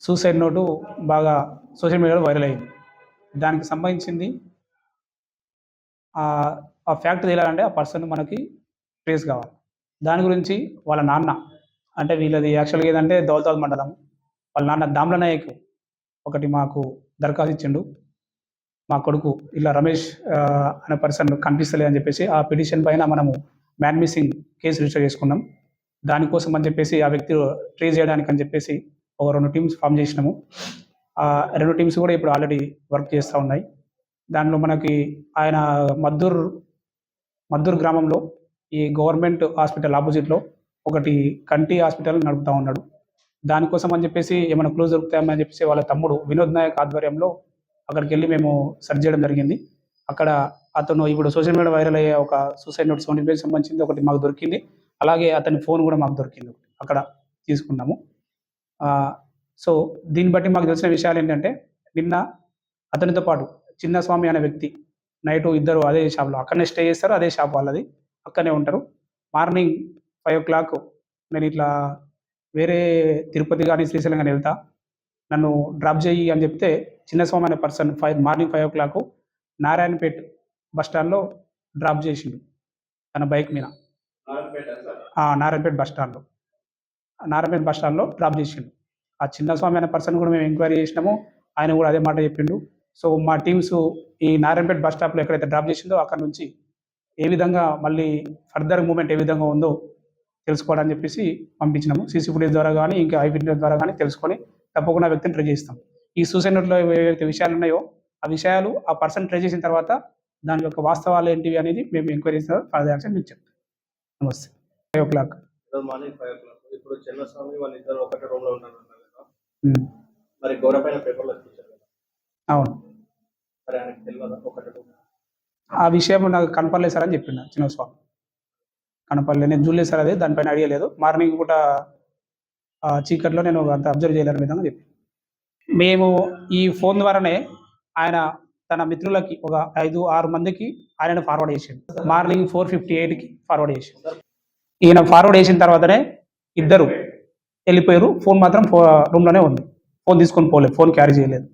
Suicide note బాగా social మీడియాలో viral అయింది. దానికి సంబంధించింది ఆ- ఫ్యాక్ట్ తెలియాలంటే ఆ పర్సన్ మనకి ట్రేస్ కావాలి. దాని గురించి వాళ్ళ నాన్న అంటే వీళ్ళది యాక్చువల్గా ఏంటంటే దౌలతాబాద్ మండలం వాళ్ళ నాన్న దామ్ల నాయక్ ఒకటి మాకు దరఖాస్తు ఇచ్చిండు. మా కొడుకు ఇలా రమేష్ అనే పర్సన్ కనిపిస్తలేదు అని చెప్పేసి ఆ పిటిషన్ పైన మనము మ్యాన్ మిస్సింగ్ కేసు రిజిస్టర్ చేసుకున్నాం. దానికోసం అని చెప్పేసి ఆ వ్యక్తి ట్రేస్ చేయడానికి అని చెప్పేసి ఒక రెండు టీమ్స్ ఫామ్ చేసినాము. ఆ రెండు టీమ్స్ కూడా ఇప్పుడు ఆల్రెడీ వర్క్ చేస్తూ ఉన్నాయి. దానిలో మనకి ఆయన మద్దూర్ మద్దూర్ గ్రామంలో ఈ గవర్నమెంట్ హాస్పిటల్ ఆపోజిట్లో ఒకటి కంటి హాస్పిటల్ నడుపుతా ఉన్నాడు. దానికోసం అని చెప్పేసి ఏమైనా క్లోజ్ దొరుకుతాయని చెప్పేసి వాళ్ళ తమ్ముడు వినోద్ నాయక్ ఆధ్వర్యంలో అక్కడికి వెళ్ళి మేము సెర్చ్ చేయడం జరిగింది. అక్కడ అతను ఇప్పుడు సోషల్ మీడియా వైరల్ అయ్యే ఒక సూసైడ్ నోట్స్ సెవెంటీ సంబంధించింది ఒకటి మాకు దొరికింది. అలాగే అతని ఫోన్ కూడా మాకు దొరికింది. అక్కడ తీసుకున్నాము. సో దీన్ని బట్టి మాకు తెలిసిన విషయాలు ఏంటంటే నిన్న అతనితో పాటు చిన్న స్వామి అనే వ్యక్తి నైట్ ఇద్దరు అదే షాప్లో అక్కడనే స్టే చేస్తారు అదే షాప్ వాళ్ళది అక్కడనే ఉంటారు. మార్నింగ్ ఫైవ్ ఓ క్లాక్ నేను ఇట్లా వేరే తిరుపతి కానీ శ్రీశైలం కానీ వెళ్తా. నన్ను డ్రాప్ చేయి అని చెప్తే చిన్నస్వామి అనే person five morning five o'clock Narayanpet bus స్టాండ్లో డ్రాప్ చేసిండు తన బైక్ మీద. నారాయణపేట బస్ స్టాండ్లో నారాయణపేట బస్ స్టాండ్లో డ్రాప్ చేసిండు. ఆ చిన్నస్వామి అనే పర్సన్ కూడా మేము ఎంక్వైరీ చేసినాము. ఆయన కూడా అదే మాట చెప్పిండు. సో మా టీమ్స్ ఈ నారాయణపేట బస్ స్టాప్లో ఎక్కడైతే డ్రాప్ చేసిందో అక్కడ నుంచి ఏ విధంగా మళ్ళీ ఫర్దర్ మూమెంట్ ఏ విధంగా ఉందో తెలుసుకోవడానికి చెప్పేసి పంపించినాము. సీసీ ఫుటేజ్ ద్వారా కానీ ఇంకా ఐ విట్నెస్ ద్వారా కానీ తెలుసుకొని తప్పకుండా వ్యక్తిని ట్రై చేస్తాం. ఈ సూసైడ్ నోట్లో ఏవైతే విషయాలు ఉన్నాయో ఆ విషయాలు ఆ పర్సన్ ట్రై చేసిన తర్వాత దాని యొక్క వాస్తవాలు ఏంటివి అనేది మేము ఎంక్వైరీ ఫర్దర్ యాక్షన్ మీకు చెప్తాం. నమస్తే. Five o'clock. ఇప్పుడు చిన్నస్వామి వాళ్ళ ఇద్దరు ఒకటే రూమ్లో ఉన్నారు కదా. మరి పైన పేపర్లో చూసారు కదా. అవును. మరి ఆయనకు తెలియదా ఒకటే రూమ్ ఆ విషయం నాకు కనపడలేదు సార్ అని చెప్పిండు చిన్నస్వామి. కనపడలేదు. నేను చూడలేదు సార్ అదే. దానిపైన ఐడియా లేదు. మార్నింగ్ పూట చీకట్లో నేను అంత అబ్జర్వ్ చేయలేని విధంగా చెప్పి మేము ఈ ఫోన్ ద్వారానే ఆయన తన మిత్రులకి ఒక ఐదు ఆరు మందికి ఆయన ఫార్వర్డ్ చేసిండు. మార్నింగ్ ఫోర్ ఫిఫ్టీ ఎయిట్కి ఫార్వర్డ్ చేసిండు. ఈయన ఫార్వర్డ్ చేసిన తర్వాతనే ఇద్దరు వెళ్ళిపోయారు. ఫోన్ మాత్రం ఫో రూమ్లోనే ఉంది. ఫోన్ తీసుకొని పోలేదు ఫోన్ క్యారీ చేయలేదు.